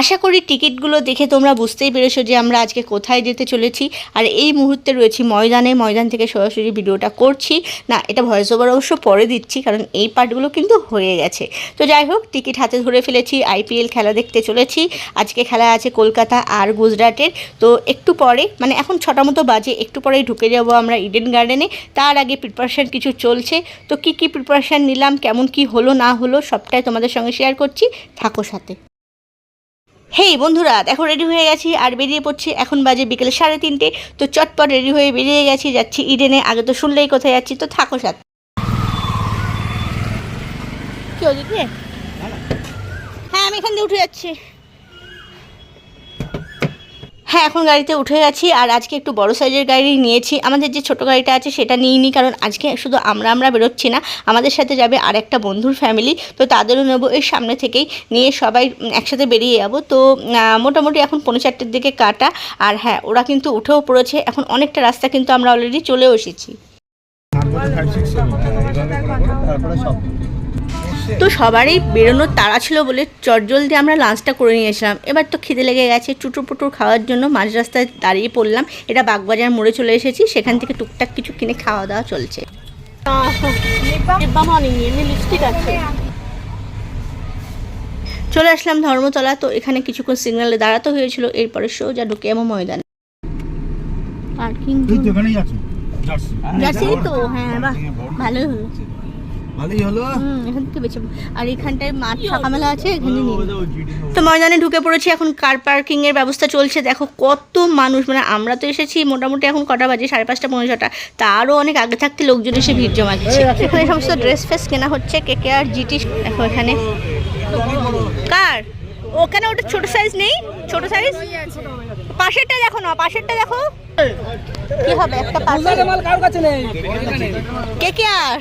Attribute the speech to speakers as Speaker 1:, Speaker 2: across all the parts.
Speaker 1: আশা করি টিকিটগুলো দেখে তোমরা বুঝতেই পেরেছ যে আমরা আজকে কোথায় যেতে চলেছি। আর এই মুহূর্তে রয়েছি ময়দানে। ময়দান থেকে সরাসরি ভিডিওটা করছি। না, এটা ভয়েস ওভার অবশ্য পরে দিচ্ছি, কারণ এই পার্টগুলো কিন্তু হয়ে গেছে। তো যাই হোক, টিকিট হাতে ধরে ফেলেছি আইপিএল খেলা দেখতে চলেছি। আজকে খেলা আছে কলকাতা আর গুজরাটের। তো একটু পরে মানে এখন ছটা মতো বাজে, একটু পরেই ঢুকে যাব আমরা ইডেন গার্ডেনে তার আগে প্রিপারেশান কিছু চলছে। তো কি কি প্রিপারেশান নিলাম, কেমন কি হলো, না হলো, সবটাই তোমাদের সঙ্গে শেয়ার করছি। থাকো সাথে। হেই বন্ধুরা এখন রেডি হয়ে গেছি আর বেরিয়ে পড়ছি এখন বাজে বিকেল সাড়ে তিনটে। তো চটপট রেডি হয়ে বেরিয়ে গেছি যাচ্ছি ইডেনে আগে তো শুনলেই কোথায় যাচ্ছি তো থাকো সাথে। কি হ্যাঁ আমি এখান দিয়ে উঠে যাচ্ছি। হ্যাঁ এখন গাড়িতে উঠে গেছি আর আজকে একটু বড় সাইজের গাড়ি নিয়েছি। আমাদের যে ছোট গাড়িটা আছে সেটা নিইনি কারণ আজকে শুধু আমরা আমরা বেরোচ্ছি না, আমাদের সাথে যাবে আর একটা বন্ধুর ফ্যামিলি তো তাদেরও নেব এর সামনে থেকেই। নিয়ে সবাই একসাথে বেরিয়ে যাব। তো মোটামুটি এখন পৌনে চারটের দিকে কাটা আর হ্যাঁ ওরা কিন্তু উঠেও পড়েছে। এখন অনেকটা রাস্তা কিন্তু আমরা অলরেডি চলেও এসেছি। তো সবারই বেরোনোর তাড়া ছিল বলে চটজলদি আমরা লাঞ্চটা করে নিয়েছিলাম এবার তো খিদে লেগে গেছে চুটুর পুটুর খাওয়ার জন্য মাঝ রাস্তায় দাঁড়িয়ে পড়লাম। এটা বাগবাজার মোড়ে চলে এসেছি সেখান থেকে টুকটাক কিছু কিনে খাওয়া দাওয়া চলছে। চলে আসলাম ধর্মতলা তো এখানে কিছুক্ষণ সিগনালে দাঁড়াতে হয়েছিল এরপরে সোজা ঢুকে আমার ময়দানে। পার্কিং
Speaker 2: জার্সি
Speaker 1: যাচ্ছি তো হ্যাঁ বাহ ভালোই হলো।
Speaker 2: ভালোই হলো।
Speaker 1: এখান থেকে বেছে আর এখানটায় মাঠ ফাঁকা মেলা আছে এখানে তো ময়দানে ঢুকে পড়েছি এখন কার পার্কিং এর ব্যবস্থা চলছে। দেখো কত মানুষ মানে আমরা তো এসেছি মোটামুটি এখন কটা বাজে? সাড়ে পাঁচটা পৌনে ছটা। তারও অনেক আগে থাকতে লোকজন এসে ভিড় জমা দিচ্ছে এখানে সমস্ত ড্রেস ফ্রেস কেনা হচ্ছে কে কে আর জিটি দেখো এখানে। কার? ওখানে ওটা ছোট সাইজ নেই? ছোট সাইজ পাশেরটা দেখো না পাশেরটা দেখো। কি হবে একটা পাশে কে কে আর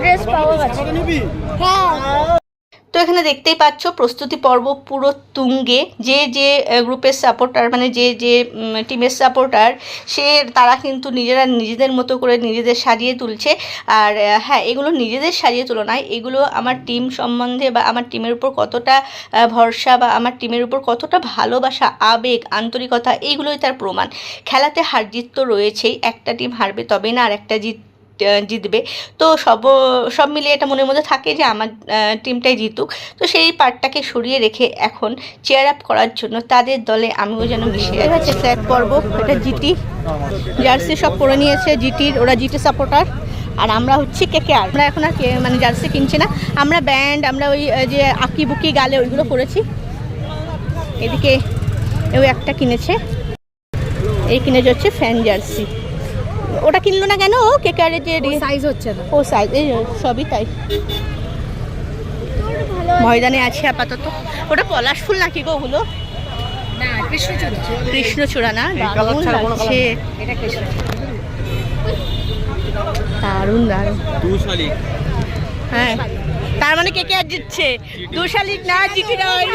Speaker 1: ড্রেস গেছে তো এখানে দেখতেই পাচ্ছ, প্রস্তুতি পর্ব পুরো তুঙ্গে। যে যে গ্রুপের সাপোর্টার মানে যে যে টিমের সাপোর্টার সে, তারা কিন্তু নিজেরা নিজেদের মতো করে নিজেদের সাজিয়ে তুলছে। আর হ্যাঁ এগুলো নিজেদের সাজিয়ে তুলনায়, এগুলো আমার টিম সম্বন্ধে বা আমার টিমের উপর কতটা ভরসা বা আমার টিমের উপর কতটা ভালোবাসা, আবেগ, আন্তরিকতা, এইগুলোই তার প্রমাণ। খেলাতে হার জিত তো রয়েছেই, একটা টিম হারবে তবে না, আর একটা জিত জিতবে। তো সব সব মিলিয়ে এটা মনের মধ্যে থাকে যে আমার টিমটাই জিতুক। তো সেই পার্টটাকে সরিয়ে রেখে এখন চেয়ার আপ করার জন্য তাদের দলে আমিও যেন মিশে যাচ্ছি ফ্ল্যাগ পর্ব এটা জিটি জার্সি সব পরে নিয়েছে, জিটির, ওরা জিটি সাপোর্টার আর আমরা হচ্ছে কে কে আর। আমরা এখন আর মানে জার্সি কিনছি না। আমরা ব্যান্ড আমরা ওই যে আঁকি বুকি গালে ওইগুলো করেছি। এদিকে ওই একটা কিনেছে। এই কিনে হচ্ছে ফ্যান জার্সি। ওটা কিনলো না কেন? ও কেকারের যে
Speaker 3: সাইজ হচ্ছে না।
Speaker 1: ও সাইজ এই সবই তাই। ময়দানে আছে আপাতত। ওটা পলাশ ফুল নাকি গো ওগুলো?
Speaker 3: কৃষ্ণচূড়া।
Speaker 1: কৃষ্ণচূড়া না? দারুণ লাগছে।
Speaker 3: এটা
Speaker 1: দারুণ দারুণ।
Speaker 2: শালিক
Speaker 1: হ্যাঁ। তার মানে কে কে আর জিতছে? দু শালিক না জিতি নয়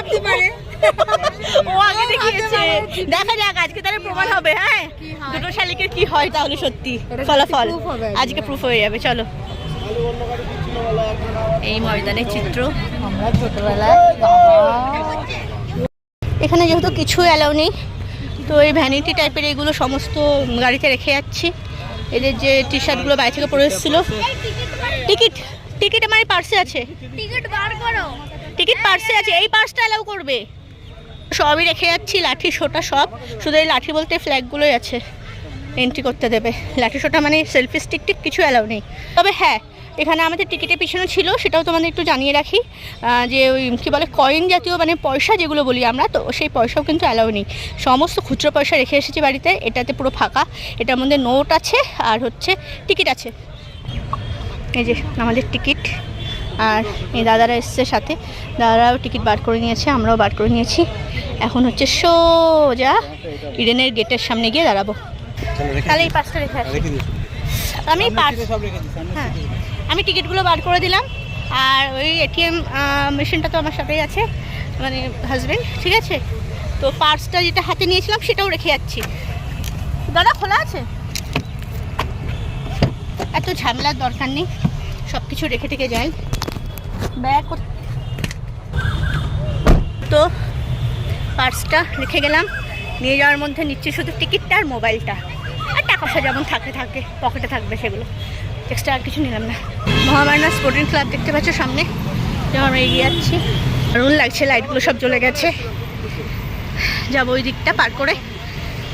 Speaker 1: ও আগে দেখিয়েছে। দেখা যাক আজকে তাহলে প্রমাণ হবে হ্যাঁ? দুটো শালিকের কি হয় তাহলে সত্যি? ফলাফল। আজকে। প্রুফ হয়ে যাবে চলো। এই ময়দানের চিত্র।
Speaker 3: আমরা ছোটবেলায়
Speaker 1: এখানে যেহেতু কিছু অ্যালাউ নেই তো এই ভ্যানিটি টাইপের এগুলো সমস্ত গাড়িতে রেখে যাচ্ছি। এদের যে টি শার্টগুলো বাইরে থেকে পরে এসেছিল। টিকিট টিকিট আমার পার্সে আছে।
Speaker 3: টিকিট বার করো।
Speaker 1: টিকিট পার্সে আছে এই পার্সটা অ্যালাউ করবে। সবই রেখে যাচ্ছি, লাঠি সোটা সব। শুধু এই লাঠি বলতে ফ্ল্যাগগুলোই আছে এন্ট্রি করতে দেবে। লাঠি সোটা মানে সেলফি স্টিক টিক কিছু অ্যালাউ নেই। তবে হ্যাঁ এখানে আমাদের টিকিটের পিছনে ছিল, সেটাও তোমাদের একটু জানিয়ে রাখি। যে ওই কী বলে কয়েন জাতীয় মানে পয়সা যেগুলো বলি আমরা, তো সেই পয়সাও কিন্তু অ্যালাউ নেই। সমস্ত খুচরো পয়সা রেখে এসেছি বাড়িতে, এটাতে পুরো ফাঁকা। এটার মধ্যে নোট আছে, আর হচ্ছে টিকিট আছে। এই যে আমাদের টিকিট আর এই দাদারা এসছে সাথে। দাদারাও টিকিট বার করে নিয়েছে আমরাও বার করে নিয়েছি। এখন হচ্ছে সোজা ইডেনের গেটের সামনে গিয়ে দাঁড়াবো। তাহলে এই পাঁচটা রেখে আসি। আমি পার্স হ্যাঁ। আমি টিকিটগুলো বার করে দিলাম। আর ওই এটিএম মেশিনটা তো আমার সাথেই আছে মানে হাজবেন্ড ঠিক আছে? তো পার্সটা যেটা হাতে নিয়েছিলাম সেটাও রেখে যাচ্ছি। দাদা খোলা আছে? এত ঝামেলার দরকার নেই। সব কিছু রেখে টেকে যাই। ব্যাগ তো পার্সটা রেখে গেলাম। নিয়ে যাওয়ার মধ্যে নিচ্ছে শুধু টিকিটটা আর মোবাইলটা। আর টাকা পয়সা যেমন থাকে থাকে, পকেটে থাকবে সেগুলো। এক্সট্রা আর কিছু নিলাম না। মহামারনা স্পোর্টিং ক্লাব দেখতে পাচ্ছ সামনে। যেমন আমরা এগিয়ে যাচ্ছি। দারুণ লাগছে লাইটগুলো সব চলে গেছে। যাব ওই দিকটা পার করে।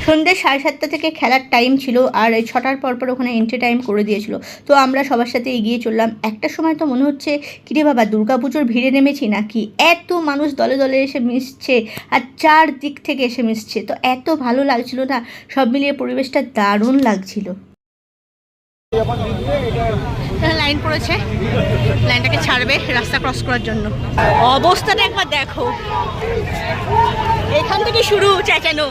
Speaker 1: সন্ধ্যে সাড়ে সাতটা থেকে খেলার টাইম ছিল আর এই ছটার পর পর ওখানে এন্ট্রি টাইম করে দিয়েছিল। তো আমরা সবার সাথে এগিয়ে চললাম। একটা সময় তো মনে হচ্ছে, কিরে বাবা, দুর্গাপুজোর ভিড়ে নেমেছি নাকি? এত মানুষ দলে দলে এসে মিশছে আর চার দিক থেকে এসে মিশছে। তো এত ভালো লাগছিল না, সব মিলিয়ে পরিবেশটা দারুণ লাগছিল। লাইন পড়েছে। লাইনটাকে ছাড়বে রাস্তা ক্রস করার জন্য। অবস্থাটা একবার দেখো। এখান থেকে শুরু চেঁচানো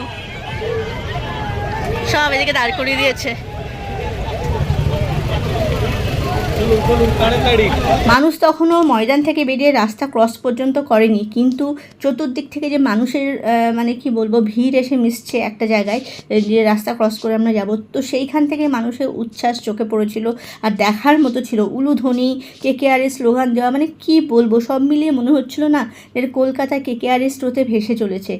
Speaker 1: সব এদিকে দাঁড় করিয়ে দিয়েছে। মানুষ তখনও ময়দান থেকে বেরিয়ে রাস্তা ক্রস পর্যন্ত করেনি, কিন্তু চতুর্দিক থেকে যে মানুষের মানে কি বলব, ভিড় এসে মিশছে একটা জায়গায় যে রাস্তা ক্রস করে আমরা যাব। তো সেইখান থেকে মানুষের উচ্ছ্বাস চোখে পড়েছিল আর দেখার মতো ছিল। উলুধ্বনি কে কে আর স্লোগান দেওয়া মানে কি বলব, সব মিলিয়ে মনে হচ্ছিল না এর কলকাতা কে কে আর স্রোতে ভেসে চলেছে।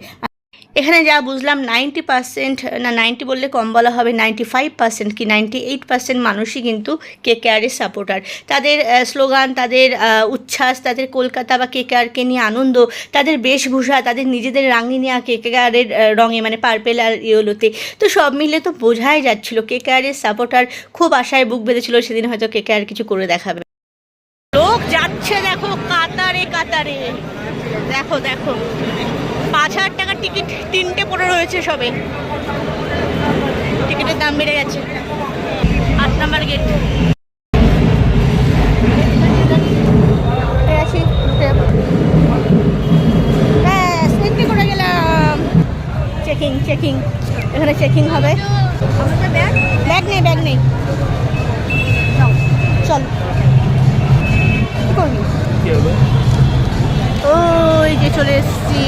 Speaker 1: এখানে যা বুঝলাম নাইনটি পার্সেন্ট না নাইনটি বললে কম বলা হবে নাইনটি ফাইভ পার্সেন্ট কি নাইনটি এইট পার্সেন্ট মানুষই কিন্তু কে কেআরের সাপোর্টার তাদের স্লোগান তাদের উচ্ছ্বাস, তাদের কলকাতা বা কে কেআরকে নিয়ে আনন্দ, তাদের বেশভূষা, তাদের নিজেদের রাঙিয়ে নেওয়া কে কেআরের রঙে মানে পার্পেল আর ইয়েলোতে তো সব মিলে তো বোঝাই যাচ্ছিল কে কেআরের সাপোর্টার খুব আশায় বুক বেঁধেছিল, সেদিন হয়তো কে কেআর কিছু করে দেখাবে। লোক যাচ্ছে দেখো, কাতারে কাতারে। দেখো দেখো। পাঁচ হাজার টাকার টিকিট তিনটে পড়ে রয়েছে সবে। টিকিটের দাম বেড়ে গেছে। আট নাম্বার গেট। করে গেলাম। চেকিং চেকিং এখানে চেকিং হবে। ব্যাগ ব্যাগ নেই ব্যাগ নেই। চল। করবি ওই যে চলে এসছি।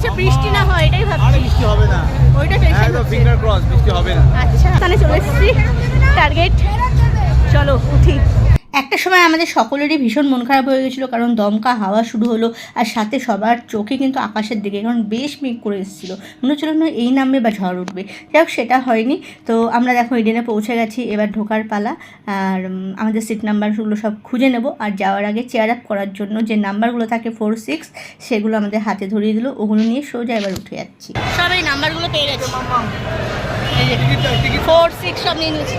Speaker 1: করেছে বৃষ্টি না হয় এটাই ভাবছি।
Speaker 2: বৃষ্টি হবে না।
Speaker 1: ওইটা টেনশন হচ্ছে।
Speaker 2: ফিঙ্গার ক্রস বৃষ্টি হবে না।
Speaker 1: আচ্ছা তাহলে চলে এসেছি। টার্গেট চলো উঠি। একটা সময় আমাদের সকলেরই ভীষণ মন খারাপ হয়ে গেছিল, কারণ দমকা হাওয়া শুরু হলো আর সাথে সবার চোখে কিন্তু আকাশের দিকে, কারণ বেশ মেঘ করে এসেছিল। মনে হচ্ছিল না এই নামবে বা ঝড় উঠবে। যাই হোক, সেটা হয়নি। তো আমরা দেখো ইডেনে পৌঁছে গেছি, এবার ঢোকার পালা। আর আমাদের সিট নাম্বারগুলো সব খুঁজে নেব। আর যাওয়ার আগে চেয়ার আপ করার জন্য যে নাম্বারগুলো থাকে ফোর সিক্স সেগুলো আমাদের হাতে ধরিয়ে দিল। ওগুলো নিয়ে সোজা এবার উঠে যাচ্ছি। সব এই নাম্বারগুলো পেয়ে গেছি। ফোর সিক্স সব নিয়ে নিয়েছি।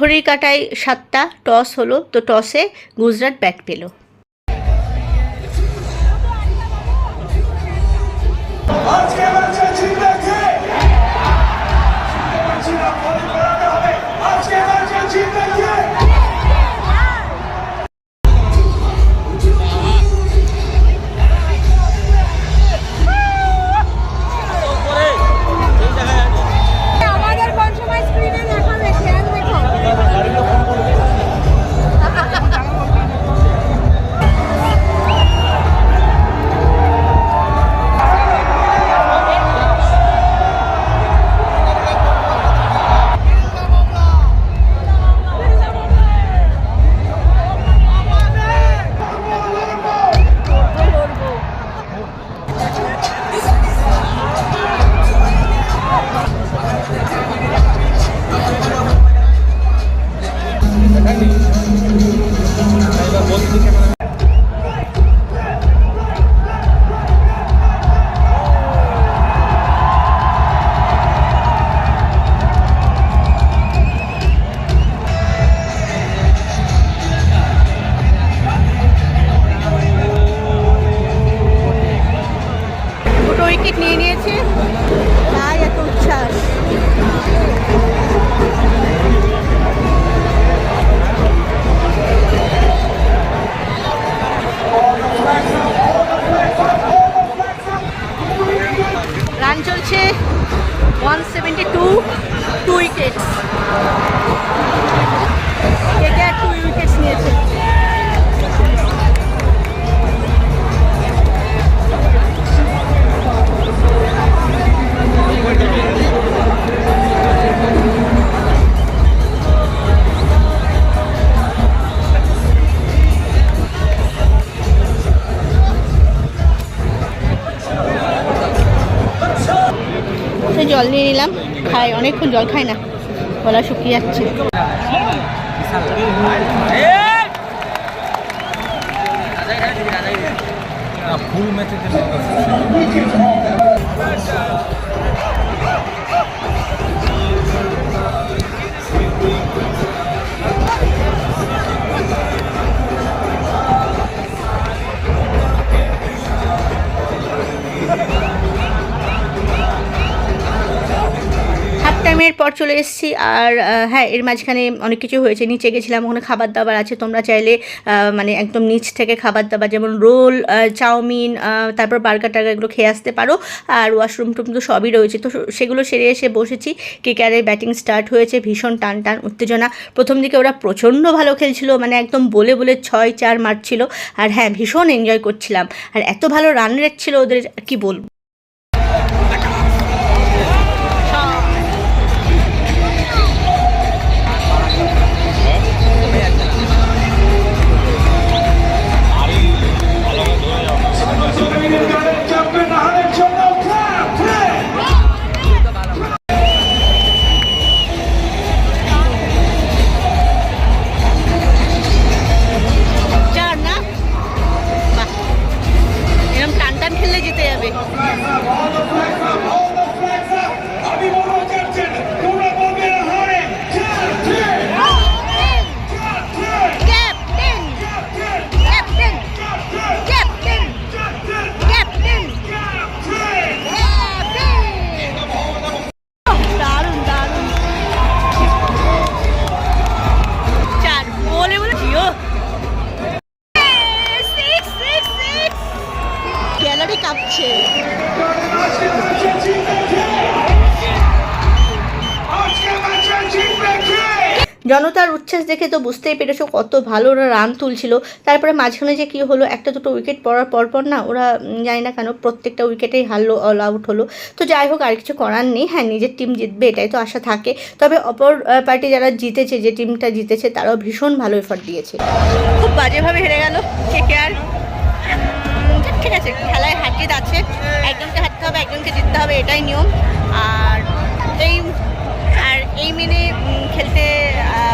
Speaker 1: ঘড়ির কাটায় সাতটা টস হলো তো টসে গুজরাট ব্যাট পেল। খাই অনেকক্ষণ জল খায় না। গলা শুকিয়ে যাচ্ছে।
Speaker 2: ফুল
Speaker 1: চলে এসেছি আর হ্যাঁ এর মাঝখানে অনেক কিছু হয়েছে। নিচে গেছিলাম, ওখানে খাবার দাবার আছে। তোমরা চাইলে মানে একদম নিচ থেকে খাবার দাবার, যেমন রোল চাউমিন তারপর বার্গার টার্গার এগুলো খেয়ে আসতে পারো। আর ওয়াশরুম টুম তো সবই রয়েছে। তো সেগুলো সেরে এসে বসেছি। কেকারের ব্যাটিং স্টার্ট হয়েছে। ভীষণ টান টান উত্তেজনা। প্রথম দিকে ওরা প্রচণ্ড ভালো খেলছিল। মানে একদম বলে বলে ছয় চার মারছিল। আর হ্যাঁ ভীষণ এনজয় করছিলাম। আর এত ভালো রান রেট ছিল ওদের, কি বলব? জনতার উচ্ছ্বাস দেখে তো বুঝতেই পেরেছ কত ভালো ওরা রান তুলছিল। তারপরে মাঝখানে যে কী হলো, একটা দুটো উইকেট পড়ার পরপর না ওরা জানি না কেন প্রত্যেকটা উইকেটেই হারলো অল আউট হলো। তো যাই হোক, আর কিছু করার নেই। হ্যাঁ নিজের টিম জিতবে, এটাই তো আশা থাকে। তবে অপর পার্টি যারা জিতেছে, যে টিমটা জিতেছে, তারাও ভীষণ ভালো এফার্ট দিয়েছে। খুব বাজেভাবে হেরে গেল। আর? ঠিক আছে, খেলায় হার জিত আছে। একজনকে হারতে হবে, একজনকে জিততে হবে, এটাই নিয়ম। আর এই এই মেনে খেলতে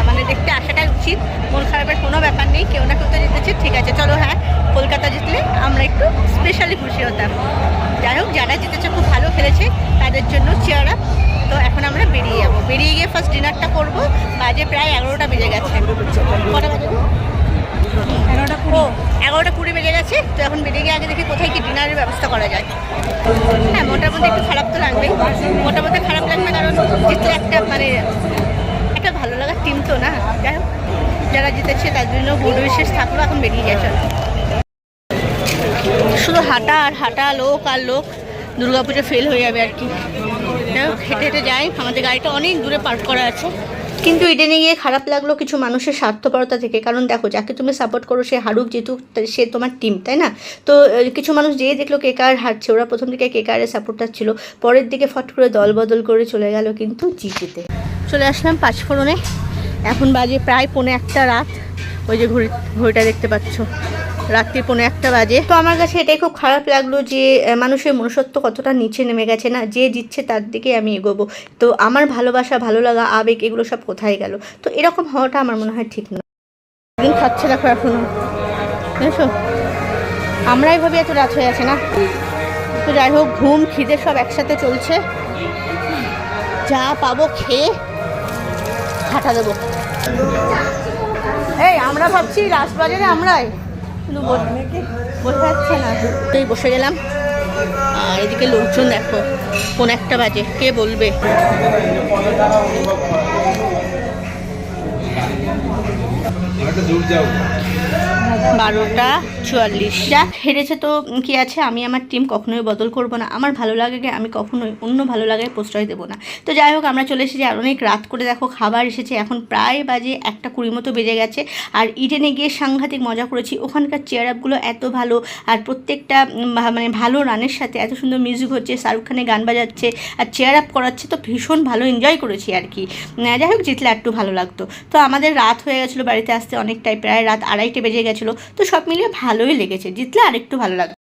Speaker 1: মানে দেখতে আসাটাই উচিত। মন খারাপের কোনো ব্যাপার নেই কেউ না কেউ তো জিতেছে ঠিক আছে। চলো হ্যাঁ কলকাতা জিতলে আমরা একটু স্পেশালি খুশি হতাম। যাই হোক যারা জিতেছে খুব ভালো খেলেছে তাদের জন্য চেয়ার আপ তো এখন আমরা বেরিয়ে যাব। বেরিয়ে গিয়ে ফার্স্ট ডিনারটা করব। বাজে প্রায় এগারোটা বেজে গেছে। কটা বাজে? এগারোটা ও এগারোটা কুড়ি বেজে গেছে তো এখন বেরিয়ে গিয়ে আগে দেখি কোথায় কি ডিনারের ব্যবস্থা করা যায়। হ্যাঁ মোটার মধ্যে একটু খারাপ তো লাগবেই। মোটার মধ্যে খারাপ লাগবে কারণ জিতলে একটা মানে একটা ভালো লাগার টিম তো না। যাই হোক, যারা জিতেছে তার জন্য গুড বিশেষ থাকল এখন বেরিয়ে চলো শুধু হাঁটা আর হাঁটা, লোক আর লোক, দুর্গাপুজো ফেল হয়ে যাবে আর কি। হেঁটে হেঁটে যাই। আমাদের গাড়িটা অনেক দূরে পার্ক করা আছে। কিন্তু ইডেনে গিয়ে খারাপ লাগল কিছু মানুষের স্বার্থপরতা থেকে। কারণ দেখো, যাকে তুমি সাপোর্ট করো, সে হারুক জিতুক, তা- সে তোমার টিম তাই না? তো কিছু মানুষ যেয়ে দেখল কে কার হারছে, ওরা প্রথম দিকে কে কারের সাপোর্টার ছিল, পরের দিকে ফট করে দল বদল করে চলে গেল কিন্তু জিতেতে। চলে আসলাম পাঁচফোড়নে এখন বাজে প্রায় পৌনে একটা রাত। ওই যে ঘড়ি, ঘড়িটা দেখতে পাচ্ছ। রাত্রি পৌনে একটা বাজে। তো আমার কাছে এটাই খুব খারাপ লাগল যে মানুষের মনুষ্যত্ব কতটা নিচে নেমে গেছে না? যে জিতছে তার দিকে আমি এগোবো। তো আমার ভালোবাসা ভালো লাগা আবেগ এগুলো সব কোথায় গেল? তো এরকম হওয়াটা আমার মনে হয় ঠিক না। দিন খাচ্ছে দেখো এখনও। বুঝেছ আমরাই ভাবি এত রাত হয়ে আছে না? তো যাই হোক, ঘুম, খিদে সব একসাথে চলছে। যা পাবো খেয়ে হাঁটা দেবো। এই, আমরা ভাবছি রাজবাজারে আমরাই। তুই বসে গেলাম। আর এদিকে লোকজন দেখো কোন একটা বাজে কে বলবে? বারোটা চুয়াল্লিশটা। হেরেছে তো কি আছে? আমি আমার টিম কখনোই বদল করব না। আমার ভালো লাগে আমি কখনোই অন্য ভালো লাগায় প্রশ্রয় দেবো না। তো যাই হোক, আমরা চলে এসেছি আর অনেক রাত করে। দেখো, খাবার এসেছে। এখন প্রায় বাজে একটা কুড়ি মতো বেজে গেছে। আর ইডেনে গিয়ে সাংঘাতিক মজা করেছি। ওখানকার চেয়ার আপগুলো এত ভালো। আর প্রত্যেকটা মানে ভালো রানের সাথে এত সুন্দর মিউজিক হচ্ছে। শাহরুখ খানের গান বাজাচ্ছে। আর চেয়ার আপ করাচ্ছে তো ভীষণ ভালো এনজয় করেছি আর কি। যাই হোক, জিতলে একটু ভালো লাগতো। তো আমাদের রাত হয়ে গেছিল বাড়িতে আসতে অনেকটাই। প্রায় রাত আড়াইটে বেজে গেছিল। তো সব মিলিয়ে ভালোই লেগেছে। জিতলে আরেকটু ভালো লাগতো।